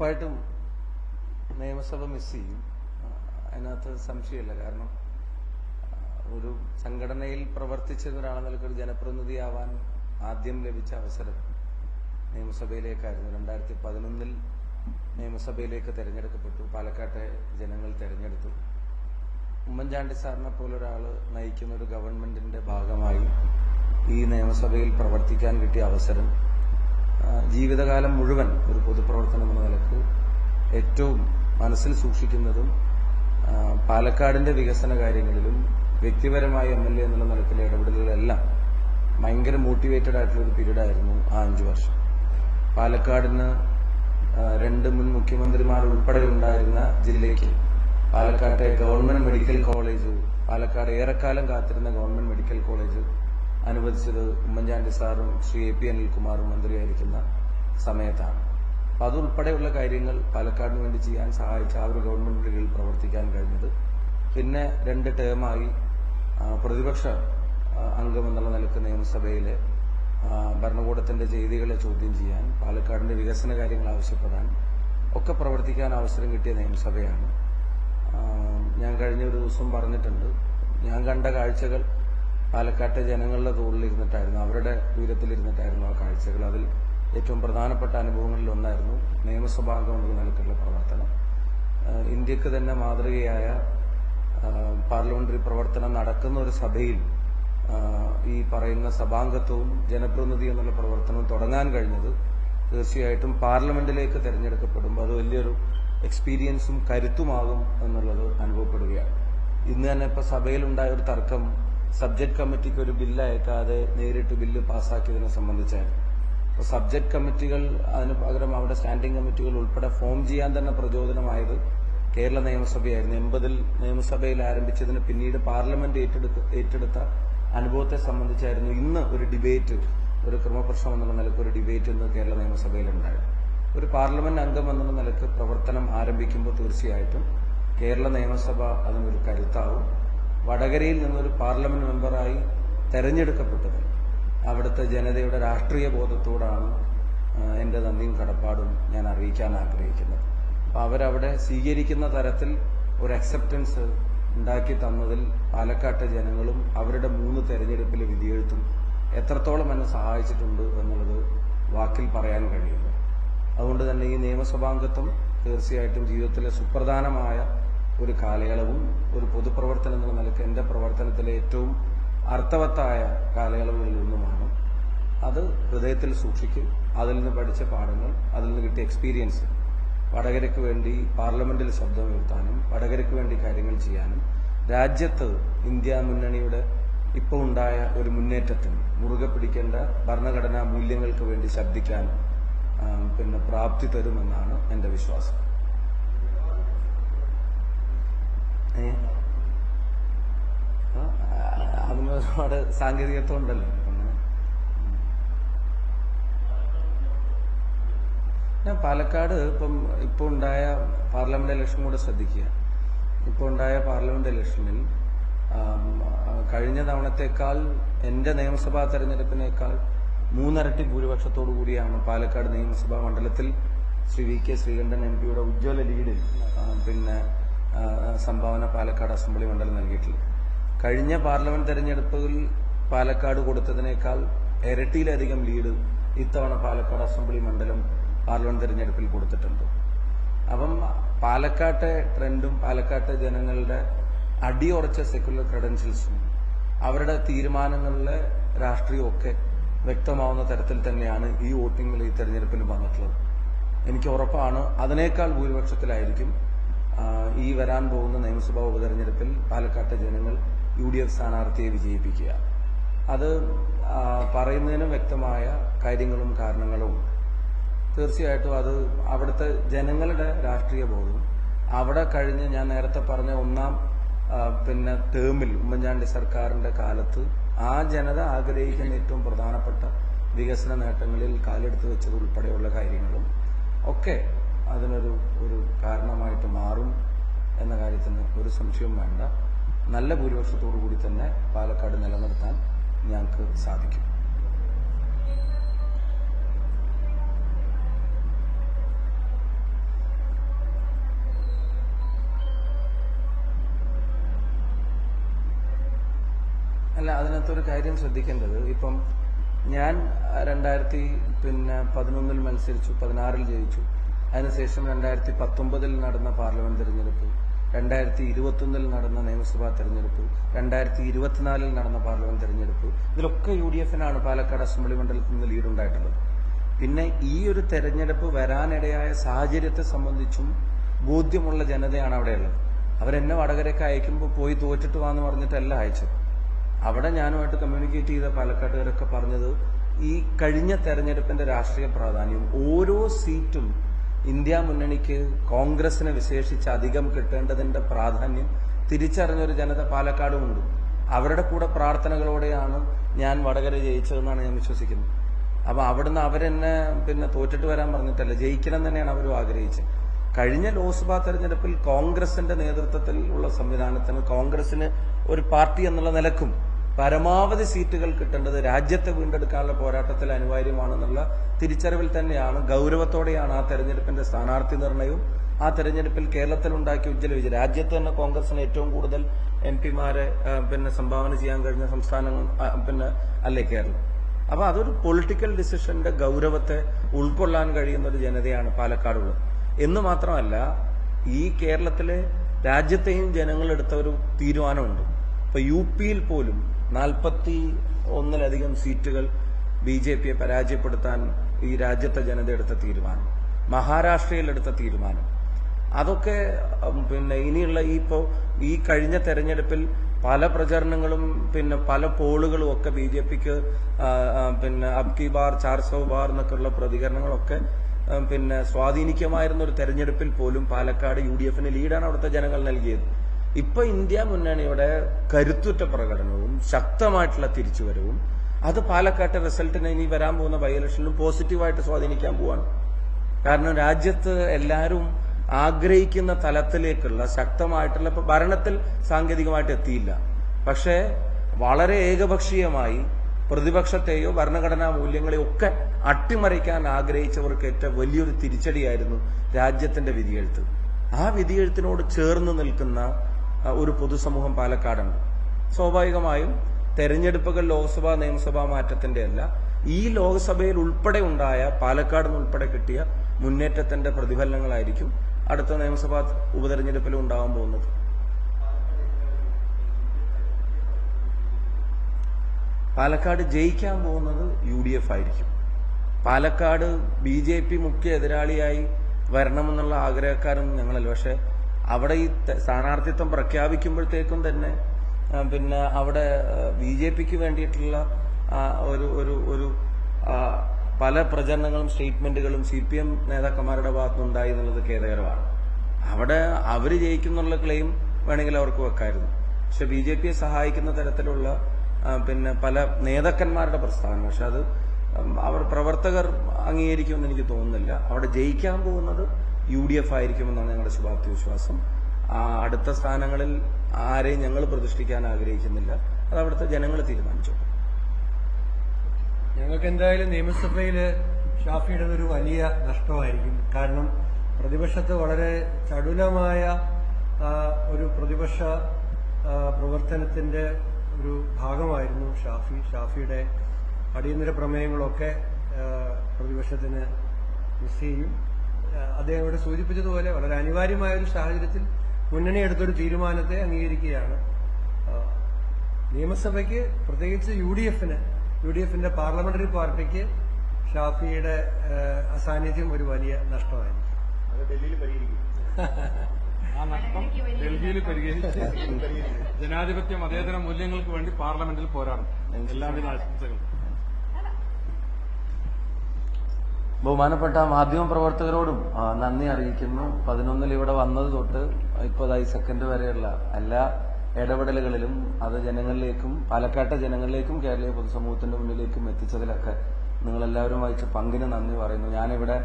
ഉറപ്പായിട്ടും നിയമസഭ മിസ് ചെയ്യും. അതിനകത്ത് സംശയമില്ല. കാരണം ഒരു സംഘടനയിൽ പ്രവർത്തിച്ചിരുന്ന ഒരാളെ നിലക്കൊരു ജനപ്രതിനിധിയാവാൻ ആദ്യം ലഭിച്ച അവസരം നിയമസഭയിലേക്കായിരുന്നു. രണ്ടായിരത്തി പതിനൊന്നിൽ നിയമസഭയിലേക്ക് തെരഞ്ഞെടുക്കപ്പെട്ടു. പാലക്കാട്ടെ ജനങ്ങൾ തെരഞ്ഞെടുത്തു. ഉമ്മൻചാണ്ടി സാറിനെ പോലെ ഒരാൾ നയിക്കുന്ന ഒരു ഗവൺമെന്റിന്റെ ഭാഗമായി ഈ നിയമസഭയിൽ പ്രവർത്തിക്കാൻ കിട്ടിയ അവസരം ജീവിതകാലം മുഴുവൻ ഒരു പൊതുപ്രവർത്തനം എന്ന നിലയ്ക്ക് ഏറ്റവും മനസ്സിൽ സൂക്ഷിക്കുന്നതും പാലക്കാടിന്റെ വികസന കാര്യങ്ങളിലും വ്യക്തിപരമായ എം എൽ എ എന്നുള്ള നിലക്കിലെ ഇടപെടലുകളെല്ലാം ഭയങ്കര മോട്ടിവേറ്റഡ് ആയിട്ടുള്ള ഒരു പീരീഡ് ആയിരുന്നു ആ അഞ്ചു വർഷം. പാലക്കാടിന് രണ്ട് മുൻ മുഖ്യമന്ത്രിമാർ ഉൾപ്പെടെ ഉണ്ടായിരുന്ന ജില്ലയ്ക്ക് പാലക്കാട്ടെ ഗവൺമെന്റ് മെഡിക്കൽ കോളേജ് പാലക്കാട് ഏറെക്കാലം കാത്തിരുന്ന ഗവൺമെന്റ് മെഡിക്കൽ കോളേജ് അനുവദിച്ചത് ഉമ്മൻചാണ്ടി സാറും ശ്രീ എ പി അനിൽകുമാറും മന്ത്രിയായിരിക്കുന്ന സമയത്താണ്. അപ്പൊ അതുൾപ്പെടെയുള്ള കാര്യങ്ങൾ പാലക്കാടിന് വേണ്ടി ചെയ്യാൻ സഹായിച്ച ആ ഒരു ഗവൺമെന്റിന്റെ കീഴിൽ പ്രവർത്തിക്കാൻ കഴിഞ്ഞത്. പിന്നെ രണ്ട് ടേമായി പ്രതിപക്ഷ അംഗമെന്നുള്ള നിലയ്ക്ക് നിയമസഭയിലെ ഭരണകൂടത്തിന്റെ ചെയ്തികളെ ചോദ്യം ചെയ്യാൻ പാലക്കാടിന്റെ വികസന കാര്യങ്ങൾ ആവശ്യപ്പെടാൻ ഒക്കെ പ്രവർത്തിക്കാൻ അവസരം കിട്ടിയ നിയമസഭയാണ്. ഞാൻ കഴിഞ്ഞ ഒരു ദിവസം പറഞ്ഞിട്ടുണ്ട്. ഞാൻ കണ്ട കാഴ്ചകൾ പാലക്കാട്ടെ ജനങ്ങളുടെ തോളിലിരുന്നിട്ടായിരുന്നു അവരുടെ ദൂരത്തിലിരുന്നിട്ടായിരുന്നു ആ കാഴ്ചകൾ. അതിൽ ഏറ്റവും പ്രധാനപ്പെട്ട അനുഭവങ്ങളിൽ ഒന്നായിരുന്നു നിയമസഭാംഗം നിലക്കുള്ള പ്രവർത്തനം. ഇന്ത്യയ്ക്ക് തന്നെ മാതൃകയായ പാർലമെന്ററി പ്രവർത്തനം നടക്കുന്ന ഒരു സഭയിൽ ഈ പറയുന്ന സഭാംഗത്വവും ജനപ്രതിനിധി എന്നുള്ള പ്രവർത്തനവും തുടങ്ങാൻ കഴിഞ്ഞത് തീർച്ചയായിട്ടും പാർലമെന്റിലേക്ക് തെരഞ്ഞെടുക്കപ്പെടുമ്പോൾ അത് വലിയൊരു എക്സ്പീരിയൻസും കരുത്തുമാകും എന്നുള്ളത് അനുഭവപ്പെടുകയാണ്. ഇന്ന് തന്നെ ഇപ്പൊ സഭയിലുണ്ടായ ഒരു തർക്കം സബ്ജക്ട് കമ്മിറ്റിക്ക് ഒരു ബില്ല് അയക്കാതെ നേരിട്ട് ബില്ല് പാസ്സാക്കിയതിനെ സംബന്ധിച്ചായിരുന്നു അപ്പൊ സബ്ജക്ട് കമ്മിറ്റികൾ അതിന് പകരം അവിടെ സ്റ്റാൻഡിംഗ് കമ്മിറ്റികൾ ഉൾപ്പെടെ ഫോം ചെയ്യാൻ തന്നെ പ്രചോദനമായത് കേരള നിയമസഭയായിരുന്നു. എൺപതിൽ നിയമസഭയിൽ ആരംഭിച്ചതിന് പിന്നീട് പാർലമെന്റ് ഏറ്റെടുത്ത് അനുഭവത്തെ സംബന്ധിച്ചായിരുന്നു ഇന്ന് ഒരു ഡിബേറ്റ് ഒരു ക്രമപ്രശ്നം എന്നുള്ള നിലയ്ക്ക് ഒരു ഡിബേറ്റ് ഇന്ന് കേരള നിയമസഭയിൽ ഉണ്ടായത് ഒരു പാർലമെന്റ് അംഗം എന്നുള്ള നിലയ്ക്ക് പ്രവർത്തനം ആരംഭിക്കുമ്പോൾ തീർച്ചയായിട്ടും കേരള നിയമസഭ അതിനൊരു കരുത്താവും. വടകരയിൽ നിന്നൊരു പാർലമെന്റ് മെമ്പറായി തെരഞ്ഞെടുക്കപ്പെട്ടത് അവിടുത്തെ ജനതയുടെ രാഷ്ട്രീയ ബോധത്തോടാണ് ആ, എന്റെ നന്ദിയും കടപ്പാടും ഞാൻ അറിയിക്കാൻ ആഗ്രഹിക്കുന്നത്. അപ്പൊ അവരവിടെ സ്വീകരിക്കുന്ന തരത്തിൽ ഒരു അക്സെപ്റ്റൻസ് ഉണ്ടാക്കി തന്നതിൽ പാലക്കാട്ടെ ജനങ്ങളും അവരുടെ മൂന്ന് തെരഞ്ഞെടുപ്പിലെ വിധിയെഴുത്തും എത്രത്തോളം എന്നെ സഹായിച്ചിട്ടുണ്ട് എന്നുള്ളത് വാക്കിൽ പറയാൻ കഴിയില്ല അതുകൊണ്ട് തന്നെ ഈ നിയമസഭാംഗത്വം തീർച്ചയായിട്ടും ജീവിതത്തിലെ സുപ്രധാനമായ ഒരു കാലയളവും ഒരു പൊതുപ്രവർത്തനം എന്ന നിലയ്ക്ക് എന്റെ പ്രവർത്തനത്തിലെ ഏറ്റവും അർത്ഥവത്തായ കാലയളവുകളിൽ ഒന്നുമാണ്. അത് ഹൃദയത്തിൽ സൂക്ഷിക്കും അതിൽ നിന്ന് പഠിച്ച പാഠങ്ങൾ അതിൽ നിന്ന് കിട്ടിയ എക്സ്പീരിയൻസ് വടകരയ്ക്ക് വേണ്ടി പാർലമെന്റിൽ ശബ്ദം ഉയർത്താനും വടകരയ്ക്ക് വേണ്ടി കാര്യങ്ങൾ ചെയ്യാനും രാജ്യത്ത് ഇന്ത്യ മുന്നണിയുടെ ഇപ്പോൾ ഉണ്ടായ ഒരു മുന്നേറ്റത്തിന് മുറുകെ പിടിക്കേണ്ട ഭരണഘടനാ മൂല്യങ്ങൾക്ക് വേണ്ടി ശബ്ദിക്കാനും പിന്നെ പ്രാപ്തി തരുമെന്നാണ് എന്റെ വിശ്വാസം ഏ? ആ, അതിന് ഒരുപാട് സാങ്കേതികത്വം ഉണ്ടല്ലോ. ഞാൻ പാലക്കാട് ഇപ്പം ഇപ്പോൾ ഉണ്ടായ പാർലമെന്റ് ഇലക്ഷൻ കൂടെ ശ്രദ്ധിക്കുക. ഇപ്പോൾ ഉണ്ടായ പാർലമെന്റ് ഇലക്ഷനിൽ കഴിഞ്ഞ തവണത്തേക്കാൾ എന്റെ നിയമസഭാ തെരഞ്ഞെടുപ്പിനേക്കാൾ മൂന്നരട്ടി ഭൂരിപക്ഷത്തോടു കൂടിയാണ് പാലക്കാട് നിയമസഭാ മണ്ഡലത്തിൽ Shri V K Sreekandan M പിയുടെ ഉജ്ജ്വല ലീഡിൽ പിന്നെ സംഭാവന പാലക്കാട് അസംബ്ലി മണ്ഡലം നൽകിയിട്ടുള്ളത്. കഴിഞ്ഞ പാർലമെന്റ് തെരഞ്ഞെടുപ്പിൽ പാലക്കാട് കൊടുത്തതിനേക്കാൾ ഇരട്ടിയിലധികം ലീഡ് ഇത്തവണ പാലക്കാട് അസംബ്ലി മണ്ഡലം പാർലമെന്റ് തെരഞ്ഞെടുപ്പിൽ കൊടുത്തിട്ടുണ്ട്. അപ്പം പാലക്കാട്ടെ ട്രെൻഡും പാലക്കാട്ടെ ജനങ്ങളുടെ അടിയുറച്ച സെക്യുലർ ക്രെഡൻഷ്യൽസും അവരുടെ തീരുമാനങ്ങളിലെ രാഷ്ട്രീയമൊക്കെ വ്യക്തമാവുന്ന തരത്തിൽ തന്നെയാണ് ഈ വോട്ടിങ്ങിൽ ഈ തെരഞ്ഞെടുപ്പിൽ വന്നിട്ടുള്ളത്. എനിക്ക് ഉറപ്പാണ് അതിനേക്കാൾ ഭൂരിപക്ഷത്തിലായിരിക്കും ഈ വരാൻ പോകുന്ന നിയമസഭാ ഉപതെരഞ്ഞെടുപ്പിൽ പാലക്കാട്ടെ ജനങ്ങൾ യു ഡി എഫ് സ്ഥാനാർത്ഥിയെ വിജയിപ്പിക്കുക. അത് പറയുന്നതിനും വ്യക്തമായ കാര്യങ്ങളും കാരണങ്ങളും. തീർച്ചയായിട്ടും അത് അവിടുത്തെ ജനങ്ങളുടെ രാഷ്ട്രീയ ബോധവും അവിടെ കഴിഞ്ഞ് ഞാൻ നേരത്തെ പറഞ്ഞ ഒന്നാം പിന്നെ ടേമിൽ ഉമ്മൻചാണ്ടി സർക്കാരിന്റെ കാലത്ത് ആ ജനത ആഗ്രഹിക്കുന്ന ഏറ്റവും പ്രധാനപ്പെട്ട വികസന നേട്ടങ്ങളിൽ കാലെടുത്ത് വെച്ചത് ഉൾപ്പെടെയുള്ള കാര്യങ്ങളും ഒക്കെ അതിനൊരു ഒരു കാരണമായിട്ട് മാറും എന്ന കാര്യത്തിന് ഒരു സംശയവും വേണ്ട. നല്ല ഭൂരിപക്ഷത്തോടു കൂടി തന്നെ പാലക്കാട് നിലനിർത്താൻ ഞങ്ങൾക്ക് സാധിക്കും. അല്ല അതിനകത്തൊരു കാര്യം ശ്രദ്ധിക്കേണ്ടത്. ഇപ്പം ഞാൻ രണ്ടായിരത്തി പിന്നെ പതിനൊന്നിൽ മത്സരിച്ചു പതിനാറിൽ ജയിച്ചു. അതിനുശേഷം രണ്ടായിരത്തി പത്തൊമ്പതിൽ നടന്ന പാർലമെന്റ് തെരഞ്ഞെടുപ്പ്. രണ്ടായിരത്തി ഇരുപത്തൊന്നിൽ നടന്ന നിയമസഭാ തെരഞ്ഞെടുപ്പ് രണ്ടായിരത്തി ഇരുപത്തിനാലിൽ നടന്ന പാർലമെന്റ് തെരഞ്ഞെടുപ്പ് ഇതിലൊക്കെ യു ഡി എഫിനാണ് പാലക്കാട് അസംബ്ലി മണ്ഡലത്തിൽ നിന്ന് ലീഡുണ്ടായിട്ടുള്ളത് പിന്നെ ഈ ഒരു തെരഞ്ഞെടുപ്പ് വരാനിടയായ സാഹചര്യത്തെ സംബന്ധിച്ചും ബോധ്യമുള്ള ജനതയാണ് അവിടെയുള്ളത്. അവരെന്നെ വടകരയ്ക്ക് അയക്കുമ്പോൾ പോയി തോറ്റിട്ട് വാന്ന് പറഞ്ഞിട്ടല്ല അയച്ചത്. അവിടെ ഞാനുമായിട്ട് കമ്മ്യൂണിക്കേറ്റ് ചെയ്ത പാലക്കാട്ടുകാരൊക്കെ പറഞ്ഞത് ഈ കഴിഞ്ഞ തെരഞ്ഞെടുപ്പിന്റെ രാഷ്ട്രീയ പ്രാധാന്യം ഓരോ സീറ്റും ഇന്ത്യ മുന്നണിക്ക് കോൺഗ്രസിനെ വിശേഷിച്ച് അധികം കിട്ടേണ്ടതിന്റെ പ്രാധാന്യം തിരിച്ചറിഞ്ഞൊരു ജനത പാലക്കാടുമുണ്ട്. അവരുടെ കൂടെ പ്രാർത്ഥനകളോടെയാണ് ഞാൻ വടകര ജയിച്ചതെന്നാണ് ഞാൻ വിശ്വസിക്കുന്നത്. അപ്പൊ അവിടുന്ന് അവരെന്നെ പിന്നെ തോറ്റിട്ട് വരാൻ പറഞ്ഞിട്ടല്ല ജയിക്കണം തന്നെയാണ് അവരും ആഗ്രഹിച്ചത്. കഴിഞ്ഞ ലോക്സഭാ തെരഞ്ഞെടുപ്പിൽ കോൺഗ്രസിന്റെ നേതൃത്വത്തിൽ ഉള്ള സംവിധാനത്തിന് കോൺഗ്രസിന് ഒരു പാർട്ടി എന്നുള്ള നിലക്കും പരമാവധി സീറ്റുകൾ കിട്ടേണ്ടത് രാജ്യത്തെ വീണ്ടെടുക്കാനുള്ള പോരാട്ടത്തിൽ അനിവാര്യമാണെന്നുള്ള തിരിച്ചറിവിൽ തന്നെയാണ് ഗൗരവത്തോടെയാണ് ആ തെരഞ്ഞെടുപ്പിന്റെ സ്ഥാനാർത്ഥി നിർണയവും. ആ തെരഞ്ഞെടുപ്പിൽ കേരളത്തിൽ ഉണ്ടാക്കിയ ഉജ്ജ്വല വിജയം. രാജ്യത്ത് തന്നെ കോൺഗ്രസിന് ഏറ്റവും കൂടുതൽ എം പിമാരെ പിന്നെ സംഭാവന ചെയ്യാൻ കഴിഞ്ഞ സംസ്ഥാനങ്ങൾ പിന്നെ അല്ലേ കേരളം? അപ്പൊ അതൊരു പൊളിറ്റിക്കൽ ഡിസിഷന്റെ ഗൗരവത്തെ ഉൾക്കൊള്ളാൻ കഴിയുന്ന ഒരു ജനതയാണ് പാലക്കാടുള്ളത്. എന്ന് മാത്രമല്ല ഈ കേരളത്തിലെ രാജ്യത്തെയും ജനങ്ങളെടുത്ത ഒരു തീരുമാനമുണ്ട്. ഇപ്പൊ യു പിയിൽ പോലും നാൽപ്പത്തി ഒന്നിലധികം സീറ്റുകൾ ബി ജെ പിയെ പരാജയപ്പെടുത്താൻ ഈ രാജ്യത്തെ ജനത എടുത്ത തീരുമാനം മഹാരാഷ്ട്രയിൽ എടുത്ത തീരുമാനം. അതൊക്കെ പിന്നെ ഇനിയുള്ള ഈ ഇപ്പോ ഈ കഴിഞ്ഞ തെരഞ്ഞെടുപ്പിൽ പല പ്രചരണങ്ങളും പിന്നെ പല പോളുകളും ഒക്കെ ബി ജെ പിക്ക് പിന്നെ അബ്കി ബാർ ചാർസോ ബാർ എന്നൊക്കെയുള്ള പ്രതികരണങ്ങളൊക്കെ പിന്നെ സ്വാധീനിക്കമായിരുന്ന ഒരു തെരഞ്ഞെടുപ്പിൽ പോലും പാലക്കാട് യു ഡി എഫിന് ലീഡാണ് അവിടുത്തെ ജനങ്ങൾ നൽകിയത്. ഇപ്പൊ ഇന്ത്യ മുന്നണിയുടെ കരുത്തുറ്റ പ്രകടനവും ശക്തമായിട്ടുള്ള തിരിച്ചുവരവും അത് പാലക്കാട്ടെ റിസൾട്ടിനെ ഇനി വരാൻ പോകുന്ന ബൈ ഇലക്ഷനിലും പോസിറ്റീവായിട്ട് സ്വാധീനിക്കാൻ പോവാണ്. കാരണം രാജ്യത്ത് എല്ലാവരും ആഗ്രഹിക്കുന്ന തലത്തിലേക്കുള്ള ശക്തമായിട്ടുള്ള ഇപ്പൊ ഭരണത്തിൽ സാങ്കേതികമായിട്ട് എത്തിയില്ല. പക്ഷേ വളരെ ഏകപക്ഷീയമായി പ്രതിപക്ഷത്തെയോ ഭരണഘടനാ മൂല്യങ്ങളെയോ ഒക്കെ അട്ടിമറിക്കാൻ ആഗ്രഹിച്ചവർക്ക് ഏറ്റവും വലിയൊരു തിരിച്ചടിയായിരുന്നു രാജ്യത്തിന്റെ വിധിയെഴുത്ത്. ആ വിധിയെഴുത്തിനോട് ചേർന്ന് നിൽക്കുന്ന ഒരു പൊതുസമൂഹം പാലക്കാടുണ്ട്. സ്വാഭാവികമായും തെരഞ്ഞെടുപ്പുകൾ ലോക്സഭാ നിയമസഭാ മാറ്റത്തിന്റെ അല്ല ഈ ലോക്സഭയിൽ ഉൾപ്പെടെ ഉണ്ടായ പാലക്കാട് ഉൾപ്പെടെ കിട്ടിയ മുന്നേറ്റത്തിന്റെ പ്രതിഫലനങ്ങളായിരിക്കും അടുത്ത നിയമസഭാ ഉപതെരഞ്ഞെടുപ്പിലും ഉണ്ടാവാൻ പോകുന്നത്. പാലക്കാട് ജയിക്കാൻ പോകുന്നത് യു ഡി എഫ് ആയിരിക്കും. പാലക്കാട് ബി ജെ പി മുഖ്യ എതിരാളിയായി വരണമെന്നുള്ള ആഗ്രഹക്കാരൊന്നും ഞങ്ങളല്ല. പക്ഷെ അവിടെ ഈ സ്ഥാനാർത്ഥിത്വം പ്രഖ്യാപിക്കുമ്പോഴത്തേക്കും തന്നെ പിന്നെ അവിടെ ബി ജെ പിക്ക് വേണ്ടിയിട്ടുള്ള ഒരു ഒരു ഒരു പല പ്രചരണങ്ങളും സ്റ്റേറ്റ്മെന്റുകളും സി പി എം നേതാക്കന്മാരുടെ ഭാഗത്തുനിന്നുണ്ടായി എന്നുള്ളത് ഖേദകരമാണ്. അവിടെ അവർ ജയിക്കുന്നുള്ള ക്ലെയിം വേണമെങ്കിൽ അവർക്ക് വെക്കായിരുന്നു. പക്ഷെ ബി ജെ പിയെ സഹായിക്കുന്ന തരത്തിലുള്ള പിന്നെ പല നേതാക്കന്മാരുടെ പ്രസ്ഥാനം. പക്ഷെ അത് അവർ പ്രവർത്തകർ അംഗീകരിക്കുമെന്ന് എനിക്ക് തോന്നുന്നില്ല. അവിടെ ജയിക്കാൻ പോകുന്നത് യു ഡി എഫ് ആയിരിക്കുമെന്നാണ് ഞങ്ങളുടെ ശുഭാപ്തി വിശ്വാസം അടുത്ത സ്ഥാനങ്ങളിൽ ആരെയും ഞങ്ങൾ പ്രതിഷ്ഠിക്കാൻ ആഗ്രഹിക്കുന്നില്ല. അത് അവിടുത്തെ ജനങ്ങൾ തീരുമാനിച്ചു. ഞങ്ങൾക്ക് എന്തായാലും നിയമസഭയിൽ ഷാഫിയുടെ ഒരു വലിയ നഷ്ടമായിരിക്കും. കാരണം പ്രതിപക്ഷത്ത് വളരെ ചടുലമായ ഒരു പ്രതിപക്ഷ പ്രവർത്തനത്തിന്റെ ഒരു ഭാഗമായിരുന്നു ഷാഫി. ഷാഫിയുടെ അടിയന്തര പ്രമേയങ്ങളൊക്കെ പ്രതിപക്ഷത്തിന് മിസ് ചെയ്യും. അദ്ദേഹം ഇവിടെ സൂചിപ്പിച്ചതുപോലെ വളരെ അനിവാര്യമായ ഒരു സാഹചര്യത്തിൽ മുന്നണി എടുത്തൊരു തീരുമാനത്തെ അംഗീകരിക്കുകയാണ്. നിയമസഭയ്ക്ക് പ്രത്യേകിച്ച് യു ഡി എഫിന് യു ഡി എഫിന്റെ പാർലമെന്ററി പാർട്ടിക്ക് ഷാഫിയുടെ അസാന്നിധ്യം ഒരു വലിയ നഷ്ടമായിരുന്നു ഡൽഹിയിൽ പരിഹരിച്ച് ജനാധിപത്യ മതേതര മൂല്യങ്ങൾക്ക് വേണ്ടി പാർലമെന്റിൽ പോരാടും. എല്ലാവിധ ആശംസകളും. ബഹുമാനപ്പെട്ട മാധ്യമ പ്രവർത്തകരോടും നന്ദി അറിയിക്കുന്നു. പതിനൊന്നിൽ ഇവിടെ വന്നത് തൊട്ട് ഇപ്പോൾ ഈ സെക്കൻഡ് വരെയുള്ള എല്ലാ ഇടപെടലുകളിലും അത് ജനങ്ങളിലേക്കും പാലക്കാട്ടെ ജനങ്ങളിലേക്കും കേരളീയ പൊതുസമൂഹത്തിന്റെ മുന്നിലേക്കും എത്തിച്ചതിലൊക്കെ നിങ്ങളെല്ലാവരും വഹിച്ച പങ്കിന് നന്ദി പറയുന്നു. ഞാനിവിടെ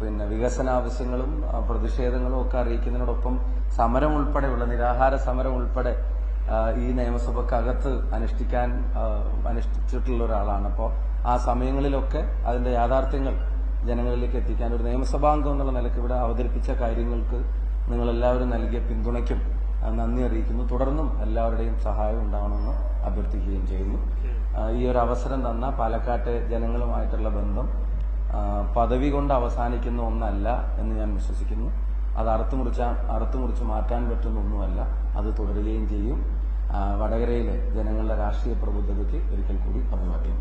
പിന്നെ വികസന ആവശ്യങ്ങളും പ്രതിഷേധങ്ങളും ഒക്കെ അറിയിക്കുന്നതിനോടൊപ്പം സമരം ഉൾപ്പെടെയുള്ള നിരാഹാര സമരം ഉൾപ്പെടെ ഈ നിയമസഭക്കകത്ത് അനുഷ്ഠിക്കാൻ അനുഷ്ഠിച്ചിട്ടുള്ള ഒരാളാണ്. അപ്പോൾ ആ സമയങ്ങളിലൊക്കെ അതിന്റെ യാഥാർത്ഥ്യങ്ങൾ ജനങ്ങളിലേക്ക് എത്തിക്കാൻ ഒരു നിയമസഭാംഗം എന്നുള്ള നിലയ്ക്ക് ഇവിടെ അവതരിപ്പിച്ച കാര്യങ്ങൾക്ക് നിങ്ങളെല്ലാവരും നൽകിയ പിന്തുണയ്ക്കും നന്ദി അറിയിക്കുന്നു. തുടർന്നും എല്ലാവരുടെയും സഹായം ഉണ്ടാവണമെന്ന് അഭ്യർത്ഥിക്കുകയും ചെയ്യുന്നു. ഈ ഒരു അവസരം തന്ന പാലക്കാട്ടെ ജനങ്ങളുമായിട്ടുള്ള ബന്ധം പദവി കൊണ്ട് അവസാനിക്കുന്ന ഒന്നല്ല എന്ന് ഞാൻ വിശ്വസിക്കുന്നു. അത് അറുത്തുമുറിച്ച അറുത്തുമുറിച്ച് മാറ്റാൻ പറ്റുന്ന ഒന്നുമല്ല അത് തുടരുകയും ചെയ്യും. വടകരയിലെ ജനങ്ങളുടെ രാഷ്ട്രീയ പ്രബുദ്ധതയ്ക്ക് ഒരിക്കൽ കൂടി അഭിവാദ്യം.